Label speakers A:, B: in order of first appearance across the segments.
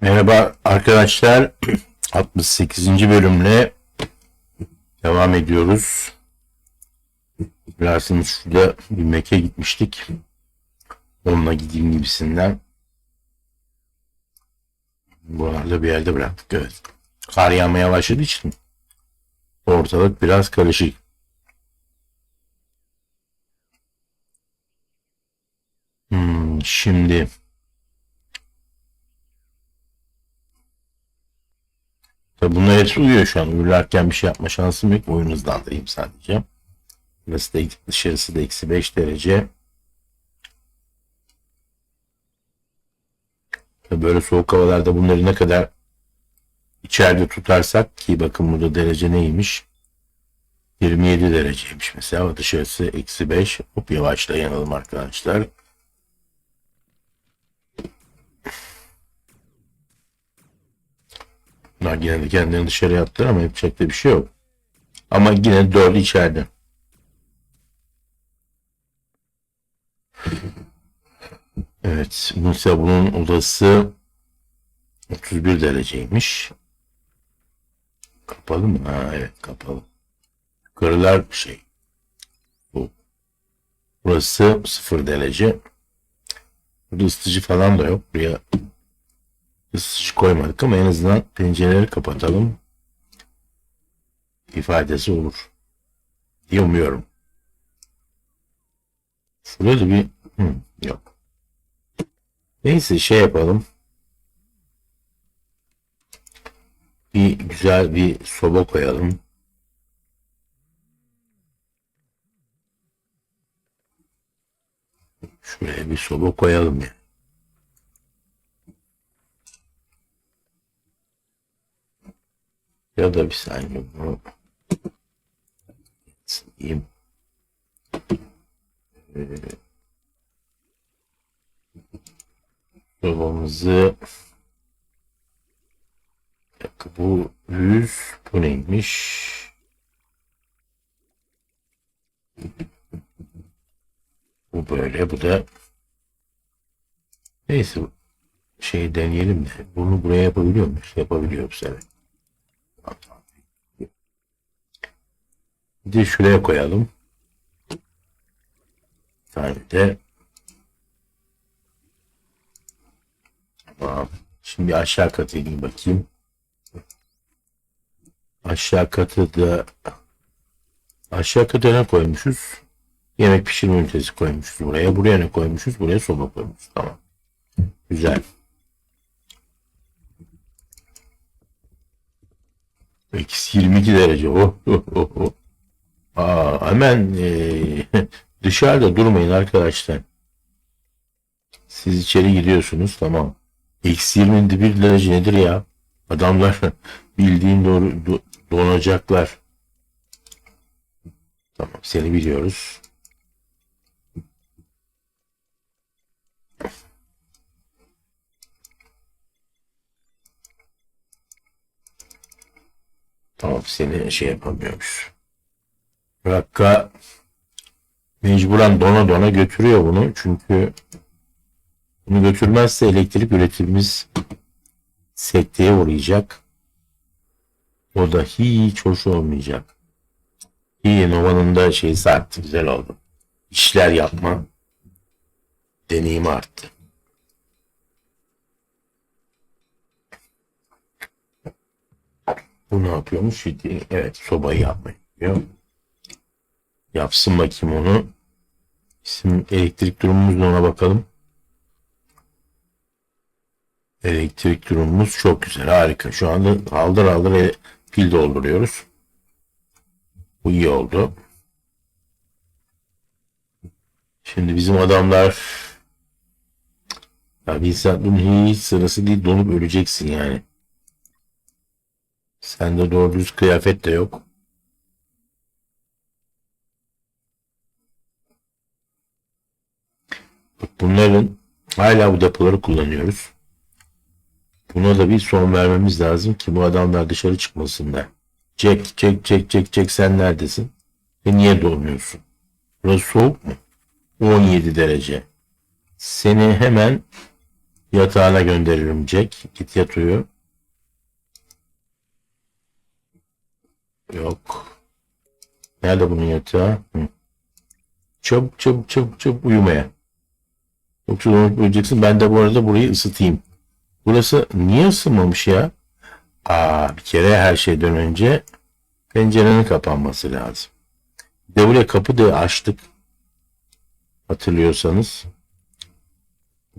A: Merhaba arkadaşlar. 68. bölümle devam ediyoruz. Biraz şurada bir meke gitmiştik. Onunla gideyim gibisinden. Buralarda bir yerde bıraktık evet. Kar yağmaya başladığı için ortalık biraz karışık. Hmm, şimdi Tabi bunlar hepsi uyuyor şu an. Uyurlarken bir şey yapma şansım yok. Oyun hızlandırayım sadece. Burası da dışarısı da eksi 5 derece. Tabii böyle soğuk havalarda bunları ne kadar içeride tutarsak ki bakın burada derece neymiş? 27 dereceymiş mesela. Dışarısı eksi 5. Hop yavaşlayalım arkadaşlar. Bunlar yine de kendilerini dışarı attılar ama yapacak da bir şey yok. Ama yine dördü içeride. Evet. Mesela bunun odası 31 dereceymiş. Kapalı mı? Ha evet kapalı. Yukarılar şey. Bu. Burası 0 derece. Burada ısıtıcı falan da yok. Buraya ısıtıcı koymadık ama en azından pencereleri kapatalım. ifadesi olur. diye umuyorum. Şurada da bir Hı, yok. Neyse şey yapalım. Bir güzel bir soba koyalım. Şuraya bir soba koyalım ya. Ya da bir saniye bunu sileyim. Ee, Sobamızı Bir dakika, bu 100 bu neymiş? Bu böyle bu da neyse şey deneyelim de bunu buraya yapabiliyor muyuz? Yapabiliyoruz evet. Bir de şuraya koyalım. De Tamam. Şimdi aşağı katı bakayım. Aşağı katı da aşağı katı ne koymuşuz? Yemek pişirme ünitesi koymuşuz buraya. Buraya ne koymuşuz? Buraya soba koymuşuz. Tamam. Güzel. Eksi 22 derece. Oh, oh, oh, oh. Aa, hemen eee, dışarıda durmayın arkadaşlar. Siz içeri gidiyorsunuz tamam. Eksi 21 derece nedir ya? Adamlar bildiğin doğru do- donacaklar. Tamam seni biliyoruz. Tamam seni şey yapamıyormuş. Rakka mecburen dona dona götürüyor bunu. Çünkü bunu götürmezse elektrik üretimimiz sekteye uğrayacak. O da hiç hoş olmayacak. İyi Nova'nın da şeysi arttı. Güzel oldu. İşler yapma deneyimi arttı. Bu ne yapıyormuş? Evet sobayı yapmayı yapıyor. Yapsın bakayım onu. Bizim elektrik durumumuz ona bakalım. Elektrik durumumuz çok güzel. Harika. Şu anda aldır aldır e- pil dolduruyoruz. Bu iyi oldu. Şimdi bizim adamlar ya bir insan bunun hiç sırası değil donup öleceksin yani. Sende doğru düz kıyafet de yok. Bunların hala bu depoları kullanıyoruz. Buna da bir son vermemiz lazım ki bu adamlar dışarı çıkmasınlar. Çek çek çek çek çek sen neredesin? Ve niye donuyorsun? Burası soğuk mu? 17 derece. Seni hemen Yatağına gönderirim Jack. Git yat uyu. Yok. Nerede bunun yatağı? Hı. Çabuk çabuk çabuk çabuk uyumaya. Yoksa öleceksin. Ben de bu arada burayı ısıtayım. Burası niye ısınmamış ya? Aa, bir kere her şeyden önce pencerenin kapanması lazım. Bir De buraya kapı da açtık. Hatırlıyorsanız.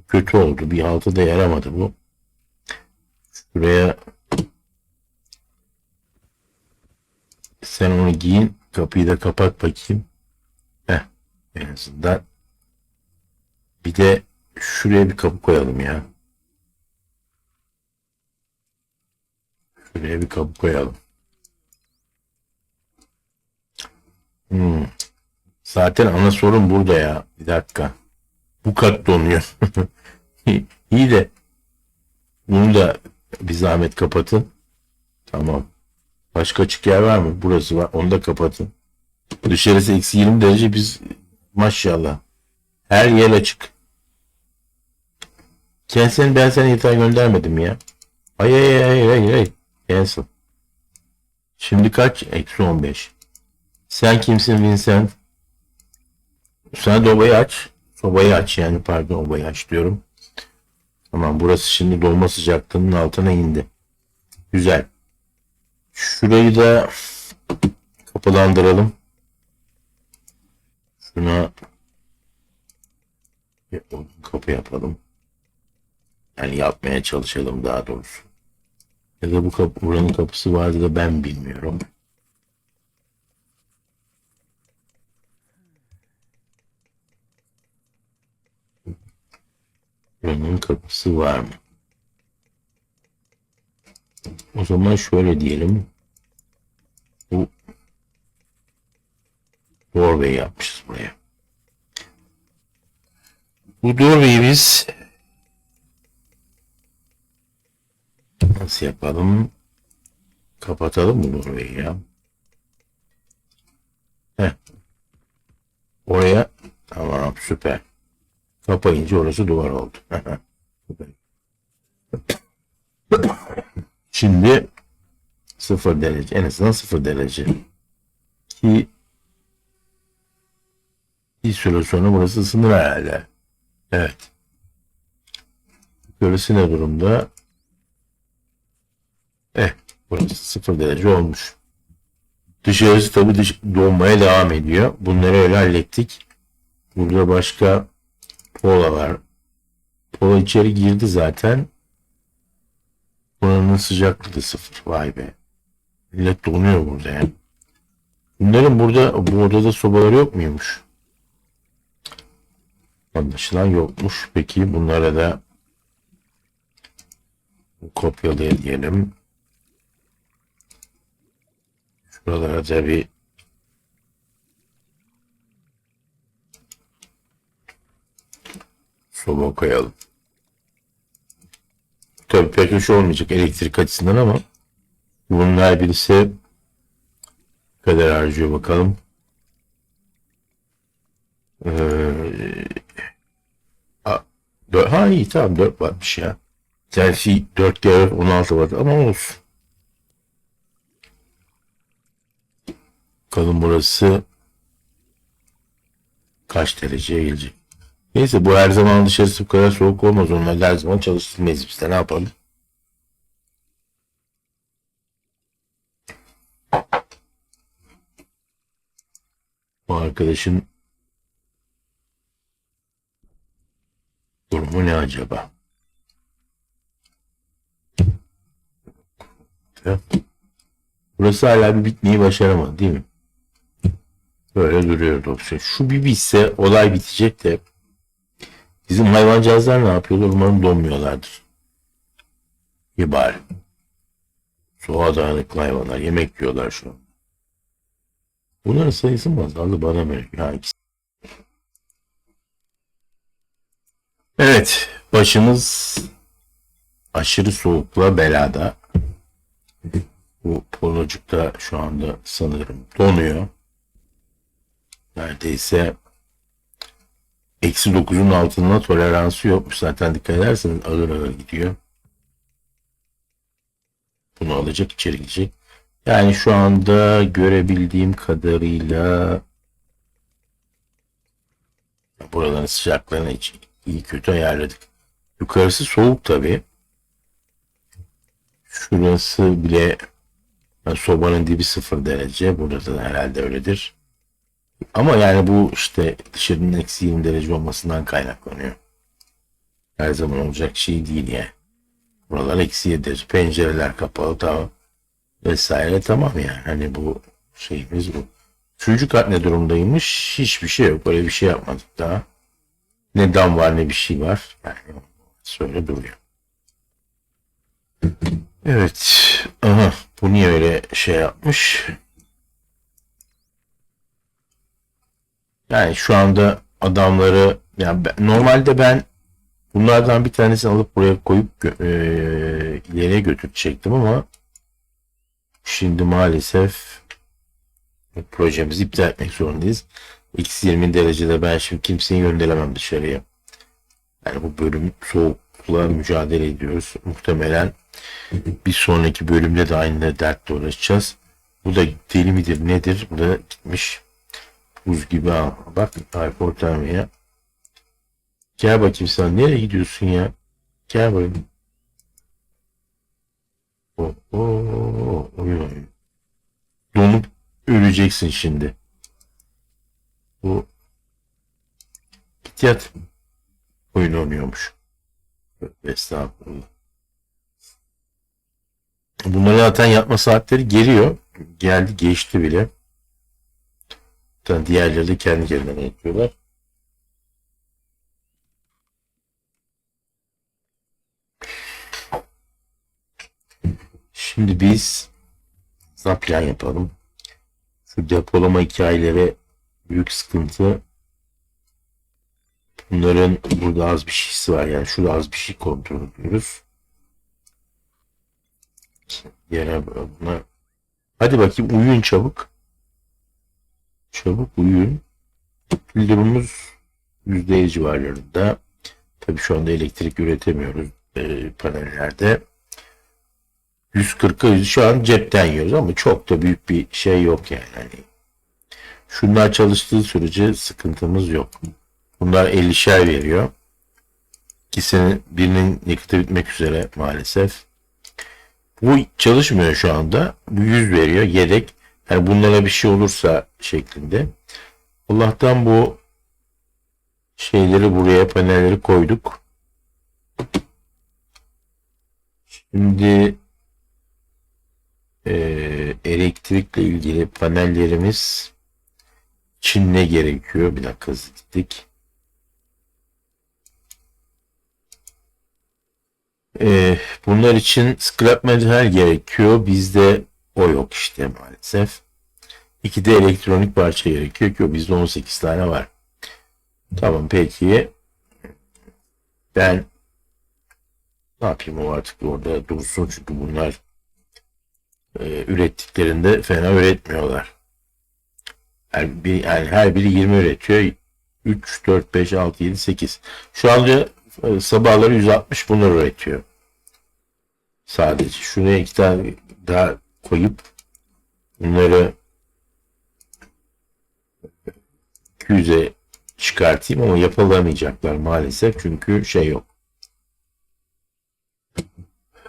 A: Kötü oldu. Bir altı da yaramadı bu. Şuraya sen onu giyin. Kapıyı da kapat bakayım. Heh, en azından. Bir de şuraya bir kapı koyalım ya. Şuraya bir kapı koyalım. Hmm. Zaten ana sorun burada ya. Bir dakika. Bu kat donuyor. İyi de bunu da bir zahmet kapatın. Tamam. Başka açık yer var mı? Burası var. Onu da kapatın. Dışarısı eksi 20 derece biz maşallah. Her yer açık. Cancel ben sana yatağa göndermedim ya. Ay ay ay ay ay. Cancel. Şimdi kaç? Eksi 15. Sen kimsin Vincent? Sen de obayı aç. Sobayı aç yani pardon obayı aç diyorum. Tamam burası şimdi dolma sıcaklığının altına indi. Güzel. Şurayı da kapılandıralım. Şuna kapı yapalım. Yani yapmaya çalışalım daha doğrusu. Ya da bu kapı, buranın kapısı vardı da ben bilmiyorum. Buranın kapısı var mı? O zaman şöyle diyelim. Bu doorway yapmışız buraya. Bu doorway'i biz nasıl yapalım? Kapatalım mı doorway'i ya? Heh. Oraya tamam süper. Kapayınca orası duvar oldu. Süper. Şimdi sıfır derece. En azından sıfır derece. Ki bir süre sonra burası ısınır herhalde. Evet. Yukarısı ne durumda? Eh, burası sıfır derece olmuş. Dışarısı tabi dış donmaya devam ediyor. Bunları öyle hallettik. Burada başka Pola var. Pola içeri girdi zaten. Buranın sıcaklığı da sıfır. Vay be. Millet donuyor burada ya. Bunların burada bu odada sobaları yok muymuş? Anlaşılan yokmuş. Peki bunlara da kopyalayalım. Şuralara da bir soba koyalım. Tabii hoş olmayacak elektrik açısından ama bunun her birisi kadar harcıyor bakalım. Ee, a- dö- ha iyi tamam 4 wattmış ya. Selfie 4 kere 16 watt ama olsun. Bakalım burası kaç dereceye gelecek. Neyse bu her zaman dışarısı bu kadar soğuk olmaz. Onlar her zaman çalıştırmayız biz de ne yapalım. Bu arkadaşın durumu ne acaba? Burası hala bir bitmeyi başaramadı değil mi? Böyle duruyor dosya. Şu bir bitse olay bitecek de bizim hayvancağızlar ne yapıyorlar? Umarım donmuyorlardır. İyi bari. Soğuğa dayanıklı hayvanlar. Yemek yiyorlar şu an. Bunların sayısı mı azaldı bana mı? Ya. Evet. Başımız aşırı soğukla belada. Bu pornocuk da şu anda sanırım donuyor. Neredeyse eksi 9'un altına toleransı yokmuş. Zaten dikkat ederseniz ağır ağır gidiyor. Bunu alacak içeri gidecek. Yani şu anda görebildiğim kadarıyla buraların sıcaklarını hiç iyi kötü ayarladık. Yukarısı soğuk tabi. Şurası bile sobanın dibi sıfır derece. Burada da herhalde öyledir. Ama yani bu işte dışarının eksi 20 derece olmasından kaynaklanıyor. Her zaman olacak şey değil yani. Buralar eksi 7 derece. Pencereler kapalı tamam. Vesaire tamam yani. Hani bu şeyimiz bu. Üçüncü kat ne durumdaymış? Hiçbir şey yok. Öyle bir şey yapmadık daha. Ne dam var ne bir şey var. Yani söyle duruyor. Evet. Aha. Bu niye öyle şey yapmış? Yani şu anda adamları yani ben- normalde ben bunlardan bir tanesini alıp buraya koyup eee, ileriye götürecektim ama şimdi maalesef projemizi iptal etmek zorundayız. Eksi 20 derecede ben şimdi kimseyi gönderemem dışarıya. Yani bu bölüm soğukla mücadele ediyoruz. Muhtemelen bir sonraki bölümde de aynı dertle uğraşacağız. Bu da deli midir nedir? Bu da gitmiş. Buz gibi ha. Bak hipotermiye. Gel bakayım sen. Nereye gidiyorsun ya? Gel bakayım. Oo, oo, oo, oyun oyun. Donup öleceksin şimdi. Bu git yat. Oyun oynuyormuş. Estağfurullah. Bunların zaten yatma saatleri geliyor. Geldi geçti bile. Zaten diğerleri de kendi kendilerine yapıyorlar. Şimdi biz zaplan yapalım. Şu depolama hikayeleri büyük sıkıntı. Bunların burada az bir şeysi var. Yani şurada az bir şey kontrol ediyoruz. Yere buna. Hadi bakayım uyuyun çabuk. Çabuk uyuyun. Bildirimimiz %50 civarlarında. Tabii şu anda elektrik üretemiyoruz e, panellerde. 140'a 100 şu an cepten yiyoruz ama çok da büyük bir şey yok yani. Hani şunlar çalıştığı sürece sıkıntımız yok. Bunlar 50'şer veriyor. İkisinin birinin yakıtı bitmek üzere maalesef. Bu çalışmıyor şu anda. Bu 100 veriyor yedek. Yani bunlara bir şey olursa şeklinde. Allah'tan bu şeyleri buraya panelleri koyduk. Şimdi eee, elektrikle ilgili panellerimiz için ne gerekiyor? Bir dakika gittik. Eee, bunlar için scrap metal gerekiyor. Bizde o yok işte maalesef. İki de elektronik parça gerekiyor ki bizde 18 tane var. Tamam peki. Ben ne yapayım o artık orada dursun çünkü bunlar e, ürettiklerinde fena üretmiyorlar. Her, bir, yani her biri 20 üretiyor. 3, 4, 5, 6, 7, 8. Şu anda e, sabahları 160 bunlar üretiyor. Sadece. Şuraya iki tane daha koyup bunları 200'e çıkartayım ama yapılamayacaklar maalesef çünkü şey yok.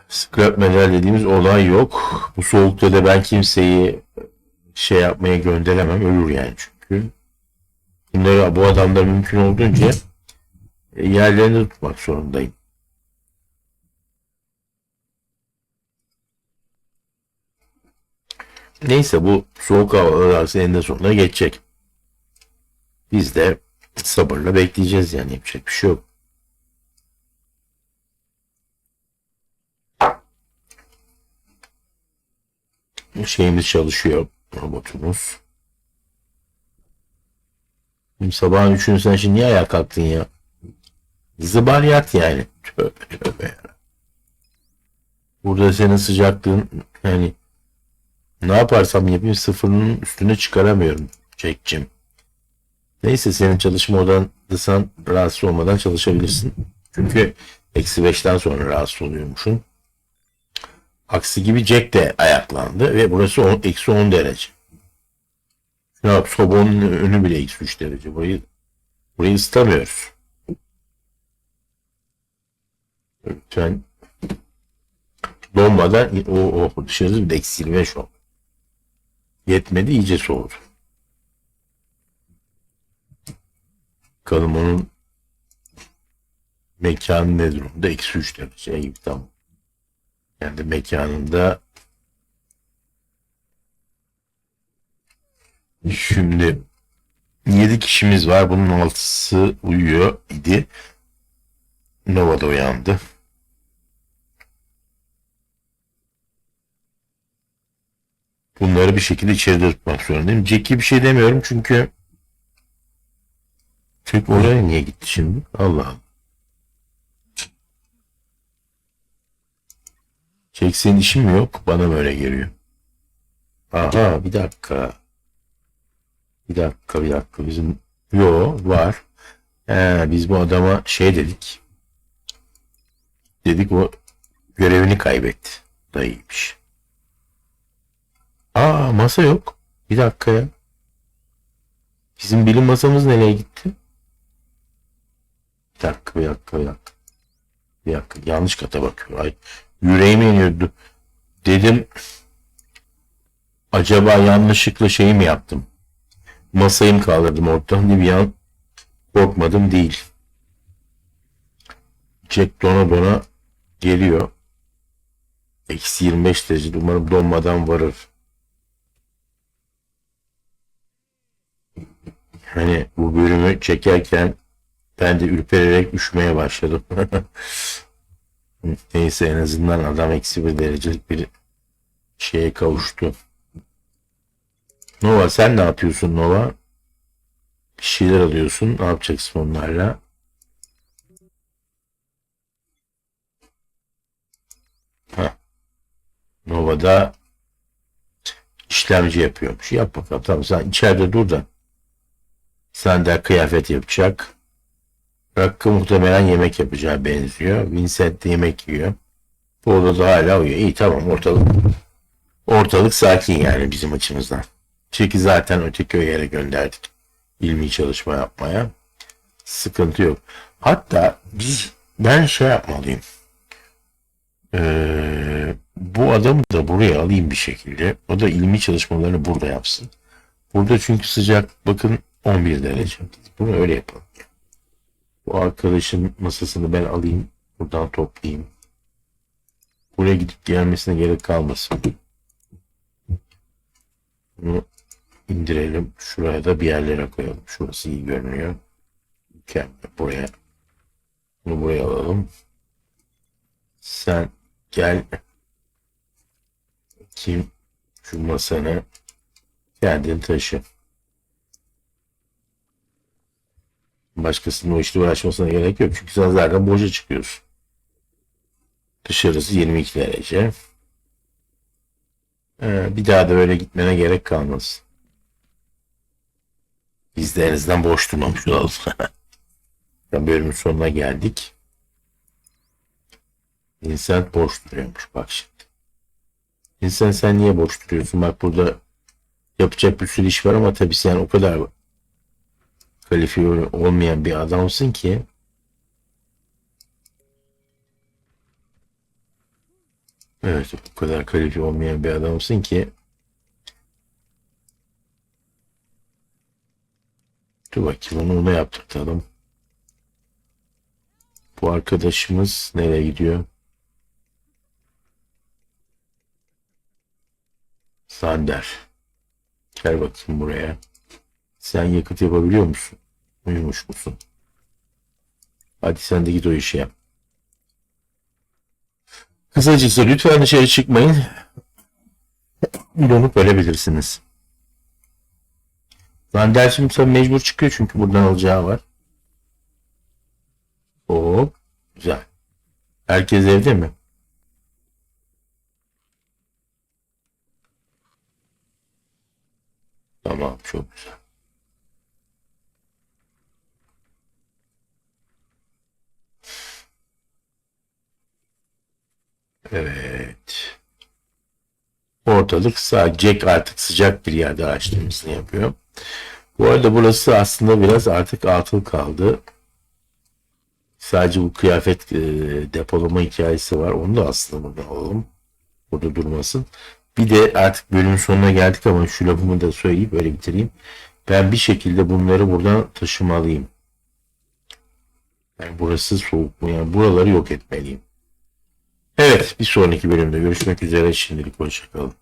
A: Scrap metal dediğimiz olay yok. Bu soğukta da ben kimseyi şey yapmaya gönderemem. Ölür yani çünkü. Bunları bu adamlar mümkün olduğunca e, yerlerinde tutmak zorundayım. Neyse bu soğuk havalar eninde sonunda geçecek. Biz de sabırla bekleyeceğiz yani yapacak bir şey yok. Şeyimiz çalışıyor robotumuz. Şimdi sabahın üçünü sen şimdi niye ayağa kalktın ya? Zıbaryat yani. Tövbe tövbe. Burada senin sıcaklığın yani ne yaparsam yapayım sıfırının üstüne çıkaramıyorum çekçim. Neyse senin çalışma odan ayaklısan rahatsız olmadan çalışabilirsin. Çünkü eksi 5'ten sonra rahatsız oluyormuşsun. Aksi gibi Jack de ayaklandı ve burası eksi 10 derece. Şuna bak sobanın önü bile eksi 3 derece. Burayı, burayı ısıtamıyoruz. Lütfen donmadan o, o dışarısı bir de eksi 25 oldu. Yetmedi iyice soğudu. Bakalım onun mekanı ne durumda? Eksi 3 derece gibi tamam. Yani mekanında şimdi 7 kişimiz var. Bunun 6'sı uyuyor idi. Nova da uyandı. Bunları bir şekilde içeride tutmak zorundayım. Jack'i bir şey demiyorum çünkü Jack oraya niye gitti şimdi? Allah Allah. Jack senin işin mi yok? Bana mı öyle geliyor? Aha bir dakika. Bir dakika bir dakika bizim yo var. He, biz bu adama şey dedik. Dedik o görevini kaybetti. Da iyiymiş. Aa masa yok. Bir dakika ya. Bizim bilim masamız nereye gitti? Bir dakika bir dakika bir dakika. Bir dakika yanlış kata bakıyor. Ay yüreğime iniyordu. Dedim acaba yanlışlıkla şey mi yaptım? Masayı mı kaldırdım ortadan diye bir an korkmadım değil. Jack dona dona geliyor. Eksi 25 derece umarım donmadan varır. Hani bu bölümü çekerken ben de ürpererek üşümeye başladım. Neyse en azından adam eksi bir derecelik bir şeye kavuştu. Nova sen ne yapıyorsun Nova? Bir şeyler alıyorsun. Ne yapacaksın onlarla? Heh. Nova'da işlemci yapıyormuş. Yap bakalım. Tamam sen içeride dur da. Sen de kıyafet yapacak. Rakı muhtemelen yemek yapacağı benziyor. Vincent de yemek yiyor. Bu odada hala uyuyor. İyi tamam ortalık ortalık sakin yani bizim açımızdan. Çünkü zaten öteki o yere gönderdik. İlmi çalışma yapmaya. Sıkıntı yok. Hatta biz ben şey yapmalıyım. Ee, bu adamı da buraya alayım bir şekilde. O da ilmi çalışmalarını burada yapsın. Burada çünkü sıcak bakın 11 derece. Bunu öyle yapalım. Bu arkadaşın masasını ben alayım. Buradan toplayayım. Buraya gidip gelmesine gerek kalmasın. Bunu indirelim. Şuraya da bir yerlere koyalım. Şurası iyi görünüyor. Mükemmel. Buraya. Bunu buraya alalım. Sen gel. Kim şu masanı kendin taşı. Başkasının o işte uğraşmasına gerek yok. Çünkü sen zaten boşa çıkıyorsun. Dışarısı 22 derece. Ee, bir daha da böyle gitmene gerek kalmaz. Biz de en azından boş durmamış olalım. Bölümün sonuna geldik. Vincent boş duruyormuş bak şimdi. Vincent sen niye boş duruyorsun? Bak burada yapacak bir sürü iş var ama tabii sen o kadar kalifiye olmayan bir adamsın ki Evet o kadar kalifiye olmayan bir adamsın ki Dur bakayım onu ona yaptırtalım. Bu arkadaşımız nereye gidiyor? Sander. Gel bakayım buraya. Sen yakıt yapabiliyor musun? Uyumuş musun? Hadi sen de git o işi yap. Kısacası lütfen dışarı çıkmayın. Donup ölebilirsiniz. Van der şimdi tabii mecbur çıkıyor çünkü buradan alacağı var. Hop. Güzel. Herkes evde mi? Tamam çok güzel. Evet. Ortalık sadece artık sıcak bir yerde temizliği yapıyor. Bu arada burası aslında biraz artık atıl kaldı. Sadece bu kıyafet e, depolama hikayesi var. Onu da aslında burada alalım. Burada durmasın. Bir de artık bölümün sonuna geldik ama şu lafımı da söyleyip böyle bitireyim. Ben bir şekilde bunları buradan taşımalıyım. Yani burası soğuk mu? Yani buraları yok etmeliyim. Evet bir sonraki bölümde görüşmek üzere. Şimdilik hoşçakalın.